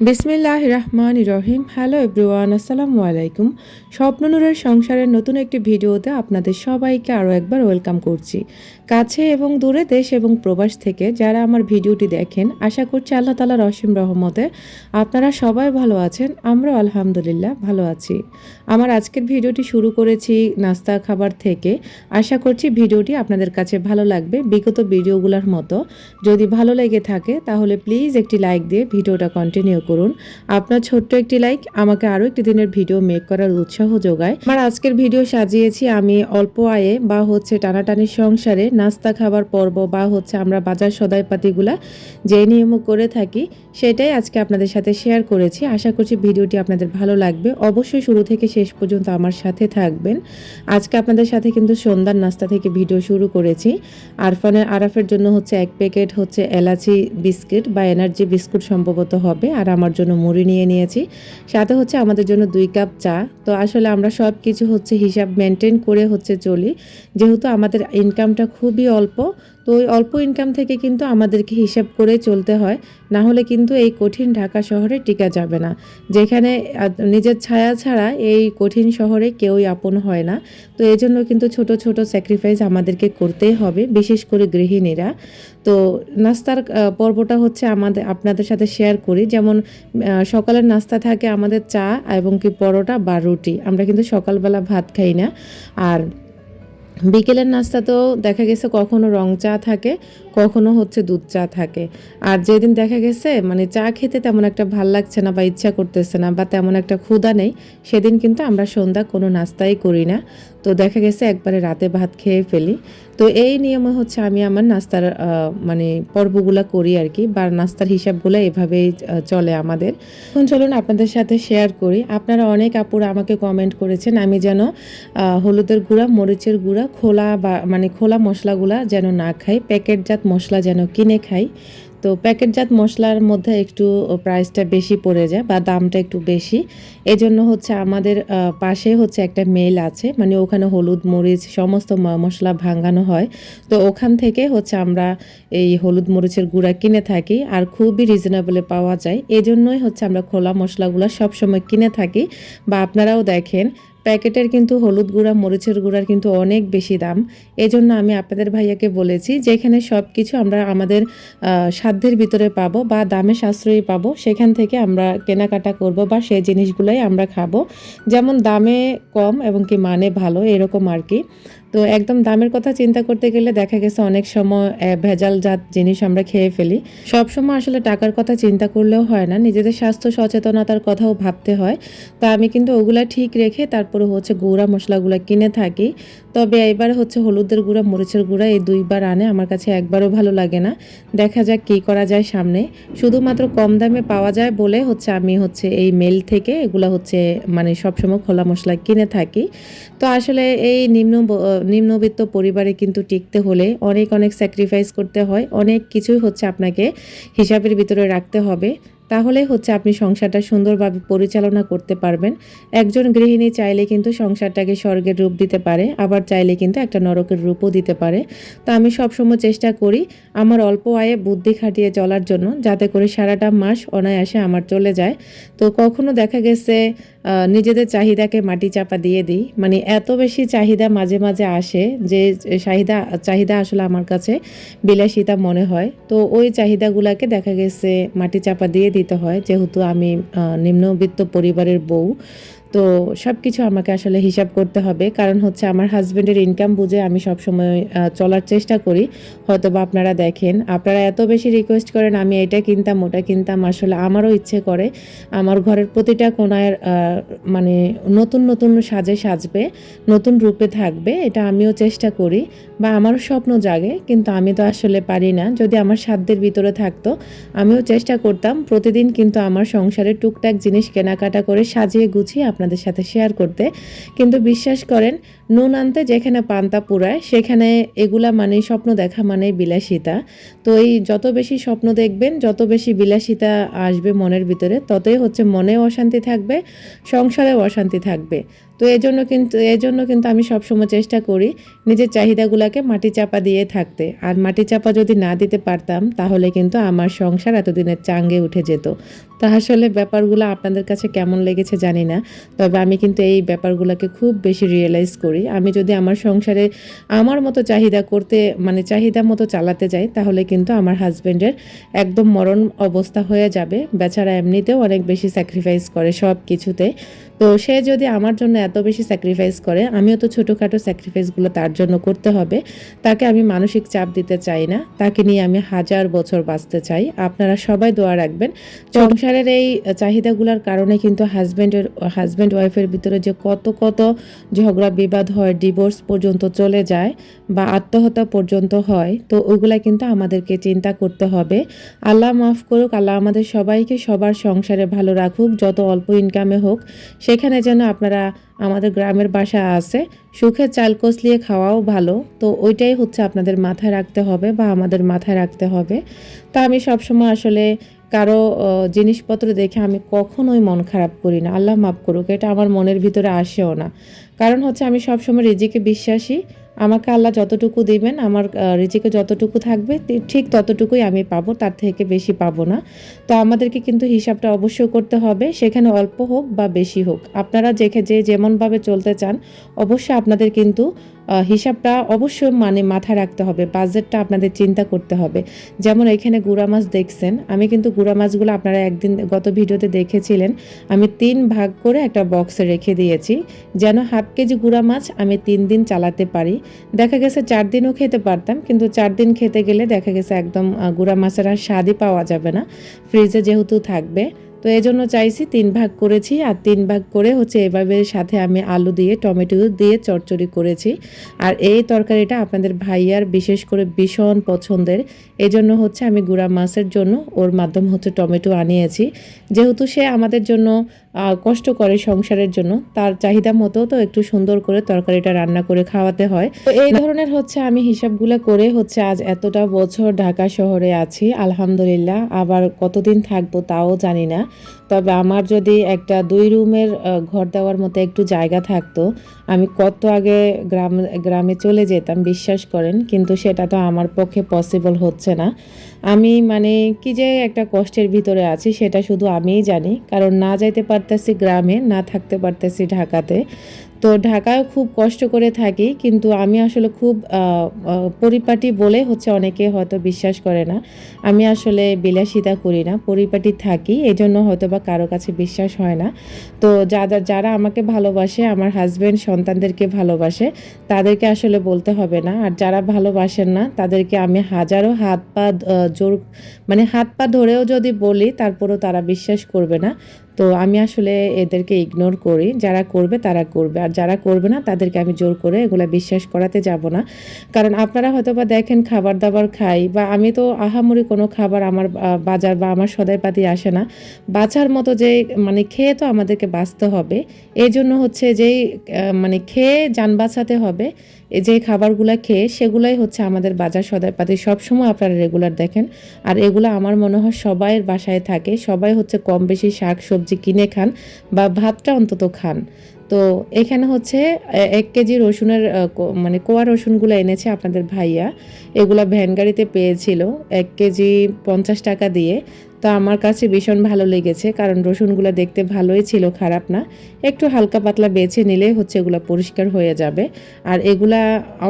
বিসমিল্লাহ রহমান রহিম hello everyone, আসসালামু আলাইকুম। স্বপ্ননুরের সংসারের নতুন একটি ভিডিওতে আপনাদের সবাইকে আরও একবার ওয়েলকাম করছি। কাছে এবং দূরে দেশ এবং প্রবাস থেকে যারা আমার ভিডিওটি দেখেন, আশা করছি আল্লাহ তালার অসীম রহমতে আপনারা সবাই ভালো আছেন, আমরাও আলহামদুলিল্লাহ ভালো আছি। আমার আজকের ভিডিওটি শুরু করেছি নাস্তা খাবার থেকে। আশা করছি ভিডিওটি আপনাদের কাছে ভালো লাগবে। বিগত ভিডিওগুলোর মতো যদি ভালো লেগে থাকে, তাহলে প্লিজ একটি লাইক দিয়ে ভিডিওটা কন্টিনিউ করুন। আপনার ছোট্ট একটি লাইক আমাকে আরও একটি দিনের ভিডিও মেক করার উৎসাহ যোগায়। আমার আজকের ভিডিও সাজিয়েছি আমি অল্প আয়ে বা হচ্ছে টানাটানির সংসারে নাস্তা খাবার পর্ব বা হচ্ছে আমরা বাজার সদাইপাতিগুলা যে নিয়ম করে থাকি, সেটাই আজকে আপনাদের সাথে শেয়ার করেছি। আশা করছি ভিডিওটি আপনাদের ভালো লাগবে। অবশ্যই শুরু থেকে শেষ পর্যন্ত আমার সাথে থাকবেন। আজকে আপনাদের সাথে কিন্তু সন্ধ্যার নাস্তা থেকে ভিডিও শুরু করেছি। আরফানের আরাফের জন্য হচ্ছে এক প্যাকেট হচ্ছে এলাচি বিস্কিট বা এনার্জি বিস্কুট সম্ভবত হবে, আর আমার জন্য মুড়ি নিয়ে নিয়েছি। সাথে হচ্ছে আমাদের জন্য দুই কাপ চা। তো আসলে আমরা সব কিছু হচ্ছে হিসাব মেনটেন করে হচ্ছে চলি। যেহেতু আমাদের ইনকামটা খুবই অল্প। তো ওই অল্প ইনকাম থেকে কিন্তু আমাদেরকে হিসাব করে চলতে হয়। না হলে কিন্তু এই কঠিন ঢাকা শহরে টিকা যাবে না। যেখানে নিজের ছায়া ছাড়া এই কঠিন শহরে কেউই আপন হয় না। তো এই জন্য কিন্তু ছোট ছোট স্যাক্রিফাইস আমাদেরকে করতেই হবে, বিশেষ করে গৃহিণীরা। তো নাস্তার পর্বটা হচ্ছে আমাদের, আপনাদের সাথে শেয়ার করি। যেমন সকালের নাস্তা থাকে আমাদের চা এবং কি পরোটা বা রুটি। আমরা কিন্তু সকালবেলা ভাত খাই না। আর বিকেলের নাস্তা তো দেখা গেছে কখনো রং চা থাকে, কখনো হচ্ছে দুধ চা থাকে। আর যেদিন দেখা গেছে মানে চা খেতে তেমন একটা ভালো লাগছে না বা ইচ্ছা করতেছে না বা তেমন একটা ক্ষুধা নেই, সেদিন কিন্তু আমরা সন্ধ্যা কোনো নাস্তাই করি না। তো দেখা গেছে একবারে রাতে ভাত খেয়ে ফেলি। তো এই নিয়মে হচ্ছে আমি আমার নাস্তার মানে পর্বগুলো করি আর কি, বা নাস্তার হিসাবগুলো এভাবেই চলে আমাদের। এখন চলুন আপনাদের সাথে শেয়ার করি। আপনারা অনেক আপুরা আমাকে কমেন্ট করেছেন, আমি যেন হলুদের গুঁড়া, মরিচের গুঁড়া, খোলা বা মানে খোলা মশলাগুলা যেন না খাই, প্যাকেটজাত মশলা যেন কিনে খাই। তো প্যাকেটজাত মশলার মধ্যে একটু প্রাইসটা বেশি পড়ে যায় বা দামটা একটু বেশি। এই জন্য হচ্ছে আমাদের পাশে হচ্ছে একটা মেল আছে মানে ওখানে হলুদ মরিচ সমস্ত মশলা ভাঙানো হয়। তো ওখান থেকে হচ্ছে আমরা এই হলুদ মরিচের গুঁড়া কিনে থাকি আর খুবই রিজনেবলে পাওয়া যায়। এই জন্যই হচ্ছে আমরা খোলা মশলাগুলো সবসময় কিনে থাকি। বা আপনারাও দেখেন প্যাকেটের কিন্তু হলুদ গুঁড়া, মরিচের গুঁড়ার কিন্তু অনেক বেশি দাম। এজন্য আমি আপনাদের ভাইয়াকে বলেছি, যেখানে সব কিছু আমরা আমাদের সাধ্যের ভিতরে পাবো বা দামে সাশ্রয়ী পাবো, সেখান থেকে আমরা কেনাকাটা করব বা সেই জিনিসগুলোই আমরা খাব। যেমন দামে কম এবং কি মানে ভালো, এরকম আর কি। তো একদম দামের কথা চিন্তা করতে গেলে দেখা গেছে অনেক সময় আহ, ভেজালজাত জিনিস আমরা খেয়ে ফেলি। সব সময় আসলে টাকার কথা চিন্তা করলেও হয় না। নিজেদের স্বাস্থ্য সচেতনতার কথাও ভাবতে হয়। তা আমি কিন্তু ওগুলা ঠিক রেখে তারপরে হচ্ছে গুঁড়া মশলাগুলো কিনে থাকি। তবে এবার হচ্ছে হলুদের গুঁড়া মরিচের গুঁড়া এই দুইবার আনে। আমার কাছে একবারও ভালো লাগে না। দেখা যাক কি করা যায় সামনে। শুধুমাত্র কম দামে পাওয়া যায় বলে হচ্ছে আমি হচ্ছে এই মেল থেকে এগুলো হচ্ছে মানে সবসময় খোলা মশলা কিনে থাকি। তো আসলে এই নিম্ন নিম্নবিত্ত পরিবারে কিন্তু টিকতে হলে অনেক অনেক স্যাক্রিফাইস করতে হয়। অনেক কিছুই হচ্ছে আপনাকে হিসাবের ভিতরে রাখতে হবে। তাহলে হচ্ছে আপনি সংসারটা সুন্দরভাবে পরিচালনা করতে পারবেন। একজন গৃহিণী চাইলে কিন্তু সংসারটাকে স্বর্গের রূপ দিতে পারে, আবার চাইলে কিন্তু একটা নরকের রূপও দিতে পারে। তো আমি সবসময় চেষ্টা করি আমার অল্প আয়ে বুদ্ধি খাটিয়ে চলার জন্য, যাতে করে সারাটা মাস অনায়াসে আমার চলে যায়। তো কখনো দেখা গেছে নিজেদের চাহিদাকে মাটি চাপা দিয়ে দিই। মানে এত বেশি চাহিদা মাঝে মাঝে আসে যে চাহিদা চাহিদা আসলে আমার কাছে বিলাসিতা মনে হয়। তো ওই চাহিদাগুলোকে দেখা গেছে মাটি চাপা দিয়ে দিতে হয়। যেহেতু আমি নিম্নবিত্ত পরিবারের বউ তো সব কিছু আমাকে আসলে হিসাব করতে হবে। কারণ হচ্ছে আমার হাজব্যান্ডের ইনকাম বুঝে আমি সবসময় আহ, চলার চেষ্টা করি। হয়তো বা আপনারা দেখেন আপনারা এত বেশি রিকোয়েস্ট করেন আমি এটা কিনতাম ওটা কিনতাম আসলে আমারও ইচ্ছে করে। আমার ঘরের প্রতিটা কোনায় মানে নতুন নতুন সাজে সাজবে নতুন রূপে থাকবে এটা আমিও চেষ্টা করি। বা আমারও স্বপ্ন জাগে কিন্তু আমি তো আসলে পারি না। যদি আমার সাধ্যের ভিতরে থাকতো আমিও চেষ্টা করতাম। প্রতিদিন কিন্তু আমার সংসারে টুকটাক জিনিস কেনাকাটা করে সাজিয়ে গুছিয়ে আপনাদের সাথে শেয়ার করতে। কিন্তু বিশ্বাস করেন নুন আনতে যেখানে পান্তা পুরায় সেখানে এগুলা মানে স্বপ্ন দেখা মানে বিলাসিতা। তো এই যত বেশি স্বপ্ন দেখবেন, যত বেশি বিলাসিতা আসবে মনের ভিতরে, ততই হচ্ছে মনে অশান্তি থাকবে, সংসারেও অশান্তি থাকবে। তো এই জন্য কিন্তু এই জন্য কিন্তু আমি সবসময় চেষ্টা করি নিজের চাহিদাগুলোকে মাটি চাপা দিয়ে থাকতে। আর মাটি চাপা যদি না দিতে পারতাম, তাহলে কিন্তু আমার সংসার এতদিনের চাঙ্গে উঠে যেত। তা আসলে ব্যাপারগুলো আপনাদের কাছে কেমন লেগেছে জানি না, তবে আমি কিন্তু এই ব্যাপারগুলোকে খুব বেশি রিয়েলাইজ করি। আমি যদি আমার সংসারে আমার মতো চাহিদা করতে মানে চাহিদা মতো চালাতে যাই, তাহলে কিন্তু আমার হাজব্যান্ডের একদম মরণ অবস্থা হয়ে যাবে। বেচারা এমনিতেও অনেক বেশি স্যাক্রিফাইস করে সব কিছুতে তো সে যদি আমার জন্য এত বেশি স্যাক্রিফাইস করে, আমিও তো ছোটোখাটো স্যাক্রিফাইসগুলো তার জন্য করতে হবে। তাকে আমি মানসিক চাপ দিতে চাই না। তাকে নিয়ে আমি হাজার বছর বাঁচতে চাই। আপনারা সবাই দোয়া রাখবেন। সংসারের এই চাহিদাগুলোর কারণে কিন্তু হাজব্যান্ডের হাজব্যান্ড ওয়াইফের ভিতরে যে কত কত ঝগড়া, বিবাদ হয় ডিভোর্স পর্যন্ত চলে যায়। বা আত্মহত্যা পর্যন্ত হয়, তো ওইগুলা কিন্তু আমাদেরকে চিন্তা করতে হবে। আল্লাহ মাফ করুক, আল্লাহ আমাদের সবাইকে সবার সংসারে ভালো রাখুক, যত অল্প ইনকামে হোক, সেখানে যেন আপনারা আমাদের গ্রামের বাসা আছে সুখে চাল কষলিয়ে খাওয়াও ভালো, তো ওইটাই হচ্ছে আপনাদের মাথায় রাখতে হবে বা আমাদের মাথায় রাখতে হবে। তা আমি সবসময় আসলে কারও জিনিসপত্র দেখে আমি কখনোই মন খারাপ করি না। আল্লাহ মাফ করুক, এটা আমার মনের ভিতরে আসেও না। কারণ হচ্ছে আমি সবসময় রিজিকে বিশ্বাসী আমাকে আল্লাহ যতটুকু দেবেন, আমার রিজিকে যতটুকু থাকবে ঠিক ততটুকুই আমি পাবো, তার থেকে বেশি পাবো না। তো আমাদেরকে কিন্তু হিসাবটা অবশ্যই করতে হবে, সেখানে অল্প হোক বা বেশি হোক। আপনারা যেখে, যে যেমনভাবে চলতে চান, অবশ্যই আপনাদের কিন্তু হিসাবটা অবশ্যই মানে মাথায় রাখতে হবে বাজেটটা আপনাদের চিন্তা করতে হবে। যেমন এখানে গুড়া মাছ দেখছেন, আমি কিন্তু গুড়া মাছগুলো আপনারা একদিন গত ভিডিওতে দেখেছিলেন, আমি তিন ভাগ করে একটা বক্সে রেখে দিয়েছি, যেন হাফ কেজি গুড়া মাছ আমি তিন দিন চালাতে পারি। দেখা গেছে চার দিনও খেতে পারতাম, কিন্তু চার দিন খেতে গেলে দেখা গেছে একদম গুড়া মাছের আর স্বাদই পাওয়া যাবে না। ফ্রিজে যেহেতু থাকবে তো এই জন্য চাইছি তিন ভাগ করেছি আর তিন ভাগ করে হচ্ছে এভাবে সাথে আমি আলু দিয়ে, টমেটো দিয়ে চচ্চড়ি করেছি। আর এই তরকারিটা আপনাদের ভাইয়ার বিশেষ করে ভীষণ পছন্দের। এই জন্য হচ্ছে আমি গুঁড়া মাছের জন্য ওর মাধ্যম হচ্ছে টমেটো আনিয়েছি। যেহেতু সে আমাদের জন্য কষ্ট করে সংসারের জন্য। তার চাহিদা মতো তো একটু সুন্দর করে তরকারিটা রান্না করে খাওয়াতে হয়। তো এই ধরনের হচ্ছে আমি হিসাবগুলো করে হচ্ছে আজ এতটা বছর ঢাকা শহরে আছি, আলহামদুলিল্লাহ। আবার কতদিন থাকব তাও জানি না। তবে আমার যদি একটা দুই রুমের ঘর দেওয়ার মতো একটু জায়গা থাকতো, আমি কত আগে গ্রাম, গ্রামে চলে যেতাম, বিশ্বাস করেন, কিন্তু সেটা তো আমার পক্ষে পসিবল হচ্ছে না। আমি মানে কি যে একটা কষ্টের ভিতরে আছি, সেটা শুধু আমিই জানি, কারণ না যাইতে পারতেছি গ্রামে, না থাকতে পারতেছি ঢাকাতে। তো ঢাকায় খুব কষ্ট করে থাকি, কিন্তু আমি আসলে খুব পরিপাটি বলে হচ্ছে অনেকে হয়তো বিশ্বাস করে না। আমি আসলে বিলাসিতা করি না, পরিপাটি থাকি এই জন্য হয়তো বা কারও কাছে বিশ্বাস হয় না। তো যারা যারা আমাকে ভালোবাসে, আমার হাজব্যান্ড সন্তানদেরকে ভালোবাসে, তাদেরকে আসলে বলতে হবে না। আর যারা ভালোবাসেন না, তাদেরকে আমি হাজারো হাত পা জোর মানে হাত পা ধরেও যদি বলি, তারপরেও তারা বিশ্বাস করবে না। তো আমি আসলে এদেরকে ইগনোর করি। যারা করবে তারা করবে। আর যারা করবে না, তাদেরকে আমি জোর করে এগুলা বিশ্বাস করাতে যাব না। কারণ আপনারা হয়তো বা দেখেন খাবার দাবার খাই বা আমি তো আহামরি কোনো খাবার আমার বাজার বা আমার সদাইপাতি আসে না। বাঁচার মতো যে মানে খেয়ে তো আমাদেরকে বাঁচতে হবে। এই জন্য হচ্ছে যেই মানে খেয়ে যান বাঁচাতে হবে। যে খাবারগুলো খেয়ে সেগুলাই হচ্ছে আমাদের বাজার সদাইপাতি সবসময় আপনারা রেগুলার দেখেন। আর এগুলো আমার মনে হয় সবাইয়ের বাসায় থাকে, সবাই হচ্ছে কম বেশি শাক সবজি কিনে খান বা ভাতটা অন্তত খান। তো এখানে হচ্ছে এক কেজি রসুনের মানে কোয়া রসুনগুলো এনেছে আপনাদের ভাইয়া। এগুলা ভ্যান গাড়িতে পেয়েছিল, এক কেজি পঞ্চাশ টাকা দিয়ে। তো আমার কাছে ভীষণ ভালো লেগেছে, কারণ রসুনগুলো দেখতে ভালোই ছিল, খারাপ না। একটু হালকা পাতলা বেছে নিলে হচ্ছে এগুলো পরিষ্কার হয়ে যাবে। আর এগুলা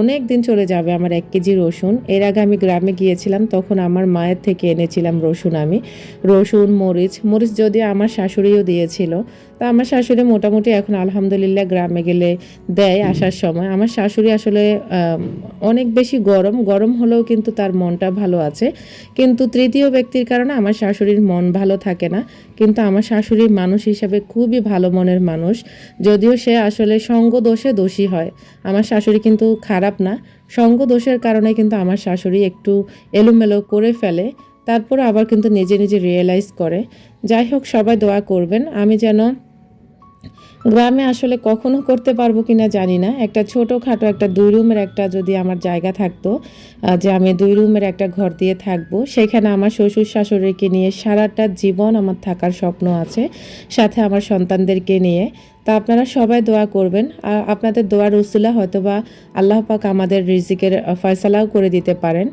অনেক দিন চলে যাবে আমার এক কেজি রসুন। এর আগে আমি গ্রামে গিয়েছিলাম, তখন আমার মায়ের থেকে এনেছিলাম রসুন আমি। রসুন, মরিচ মরিচ যদিও আমার শাশুড়িও দিয়েছিল। তা আমার শাশুড়ি মোটামুটি এখন আলহামদুলিল্লাহ গ্রামে গেলে দেয় আসার সময়। আমার শাশুড়ি আসলে অনেক বেশি গরম। গরম হলেও কিন্তু তার মনটা ভালো আছে। কিন্তু তৃতীয় ব্যক্তির কারণে আমার শাশুড়ির মন ভালো থাকে না। কিন্তু আমার শাশুড়ি মানুষ হিসাবে খুবই ভালো মনের মানুষ। যদিও সে আসলে সঙ্গ দোষে দোষী হয়। আমার শাশুড়ি কিন্তু খারাপ না। সঙ্গ দোষের কারণে কিন্তু আমার শাশুড়ি একটু এলোমেলো করে ফেলে। তারপর আবার কিন্তু নিজে নিজে রিয়েলাইজ করে। যাই হোক সবাই দোয়া করবেন। আমি যেন গ্রামে আসলে কখনো করতে পারব কিনা জানি না। একটা ছোটোখাটো একটা দুই রুমের একটা যদি আমার জায়গা থাকতো যে আমি দুই রুমের একটা ঘর দিয়ে থাকব, সেখানে আমার শ্বশুর শাশুড়িকে নিয়ে সারাটা জীবন আমার থাকার স্বপ্ন আছে, সাথে আমার সন্তানদেরকে নিয়ে। তা আপনারা সবাই দোয়া করবেন। আর আপনাদের দোয়ার উসিলা হয়তো বা আল্লাহ পাক আমাদের রিজিকের ফয়সালাও করে দিতে পারেন।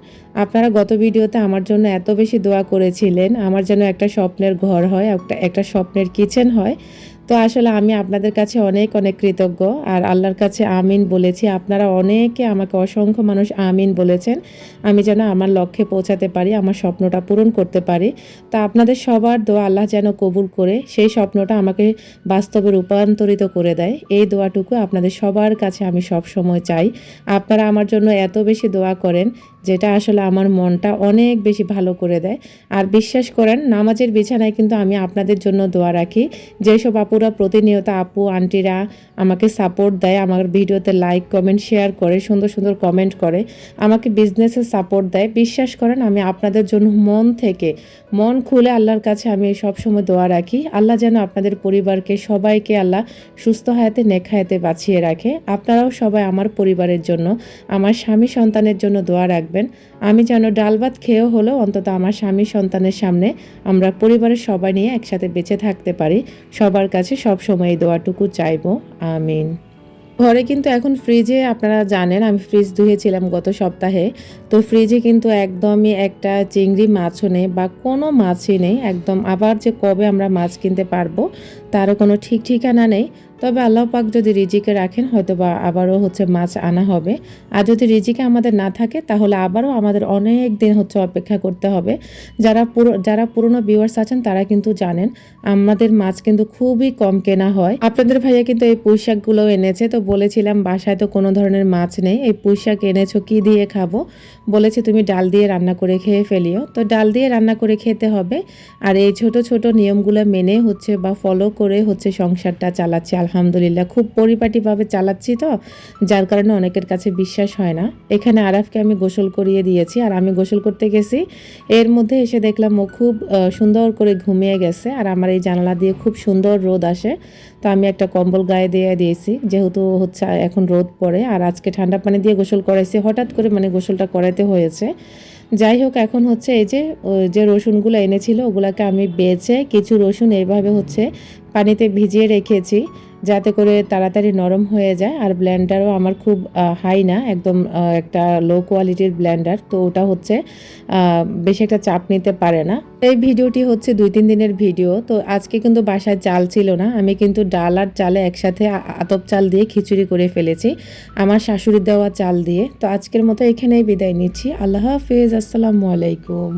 আপনারা গত ভিডিওতে আমার জন্য এত বেশি দোয়া করেছিলেন। আমার যেন একটা স্বপ্নের ঘর হয়, একটা একটা স্বপ্নের কিচেন হয়। তো আসলে আমি আপনাদের কাছে অনেক অনেক কৃতজ্ঞ। আর আল্লাহর কাছে আমিন বলেছি। আপনারা অনেকে আমাকে অসংখ্য মানুষ আমিন বলেছেন। আমি যেন আমার লক্ষ্যে পৌঁছাতে পারি, আমার স্বপ্নটা পূরণ করতে পারি। তা আপনাদের সবার দোয়া আল্লাহ যেন কবুল করে, সেই স্বপ্নটা আমাকে বাস্তবে রূপান্তরিত করে দেয়। এই দোয়াটুকু আপনাদের সবার কাছে আমি সব সময় চাই। আপনারা আমার জন্য এত বেশি দোয়া করেন, যেটা আসলে আমার মনটা অনেক বেশি ভালো করে দেয়। আর বিশ্বাস করেন, নামাজের বিছানায় কিন্তু আমি আপনাদের জন্য দোয়া রাখি। যেসব আপুরা প্রতিনিয়ত আপু, আন্টিরা আমাকে সাপোর্ট দেয়, আমার ভিডিওতে লাইক কমেন্ট শেয়ার করে, সুন্দর সুন্দর কমেন্ট করে, আমাকে বিজনেসে সাপোর্ট দেয়। বিশ্বাস করেন, আমি আপনাদের জন্য মন থেকে, মন খুলে আল্লাহর কাছে আমি সবসময় দোয়া রাখি। আল্লাহ যেন আপনাদের পরিবারকে, সবাইকে আল্লাহ সুস্থ হায়াতে, নেক হায়াতে বাঁচিয়ে রাখে। আপনারাও সবাই আমার পরিবারের জন্য, আমার স্বামী সন্তানের জন্য দোয়া রাখবেন। আমি যেন ডাল ভাত খেয়েও হলেও অন্তত আমার স্বামী সন্তানের সামনে আমরা পরিবারের সবাই নিয়ে একসাথে বেঁচে থাকতে পারি। সবার কাছে সব সময় দোয়াটুকু চাইব, আমিন। ঘরে কিন্তু এখন ফ্রিজে আপনারা জানেন, আমি ফ্রিজ ধুয়েছিলাম গত সপ্তাহে, তো ফ্রিজে কিন্তু একদমই একটা চিংড়ি মাছও নেই বা কোনো মাছই নেই, একদম আবার যে কবে আমরা মাছ কিনতে পারব, তারও কোনো ঠিক ঠিকানা নেই। তবে আল্লাহ পাক যদি রিজিকে রাখেন হয়তো বা আবারও হচ্ছে মাছ আনা হবে। আর যদি রিজিকে আমাদের না থাকে, তাহলে আবারও আমাদের অনেক দিন হচ্ছে অপেক্ষা করতে হবে। যারা পুরো, যারা পুরনো ভিউয়ার্স আছেন, তারা কিন্তু জানেন, আমাদের মাছ কিন্তু খুবই কম কেনা হয়। আপনাদের ভাইয়া কিন্তু এই পুঁইশাকগুলো এনেছে, তো বলেছিলাম বাসায় তো কোনো ধরনের মাছ নেই। এই পুঁইশাক এনেছো, কি দিয়ে খাব? বলেছে তুমি ডাল দিয়ে রান্না করে খেয়ে ফেলিও। তো ডাল দিয়ে রান্না করে খেতে হবে। আর এই ছোট ছোট নিয়মগুলো মেনে হচ্ছে বা ফলো করে হচ্ছে সংসারটা চালাচ্ছি আলহামদুলিল্লাহ, খুব পরিপাটিভাবে চালাচ্ছি তো, যার কারণে অনেকের কাছে বিশ্বাস হয় না। এখানে আরাফকে আমি গোসল করিয়ে দিয়েছি আর আমি গোসল করতে গেছি। এর মধ্যে এসে দেখলাম ও খুব সুন্দর করে ঘুমিয়ে গেছে আর আমার এই জানালা দিয়ে খুব সুন্দর রোদ আসে। তো আমি একটা কম্বল গায়ে দিয়ে দিয়েছি, যেহেতু হচ্ছে এখন রোদ পড়ে আর আজকে ঠান্ডা পানি দিয়ে গোসল করাইছি, হঠাৎ করে মানে গোসলটা করাইতে হয়েছে। যাই হোক, এখন হচ্ছে এই যে যে রসুনগুলো এনেছিল ওগুলাকে আমি বেছে কিছু রসুন এইভাবে হচ্ছে পানিতে ভিজিয়ে রেখেছি। যাতে করে তাড়াতাড়ি নরম হয়ে যায়। আর ব্ল্যান্ডারও আমার খুব হাই না, একদম একটা লো কোয়ালিটির ব্ল্যান্ডার তো ওটা হচ্ছে বেশি একটা চাপ নিতে পারে না। এই ভিডিওটি হচ্ছে দুই তিন দিনের ভিডিও, তো আজকে কিন্তু বাসায় চাল ছিল না। আমি কিন্তু ডাল আর চালে একসাথে আতপ চাল দিয়ে খিচুড়ি করে ফেলেছি, আমার শাশুড়ি দেওয়া চাল দিয়ে। তো আজকের মতো এখানেই বিদায় নিচ্ছি। আল্লাহ হাফিজ, আসসালামু আলাইকুম।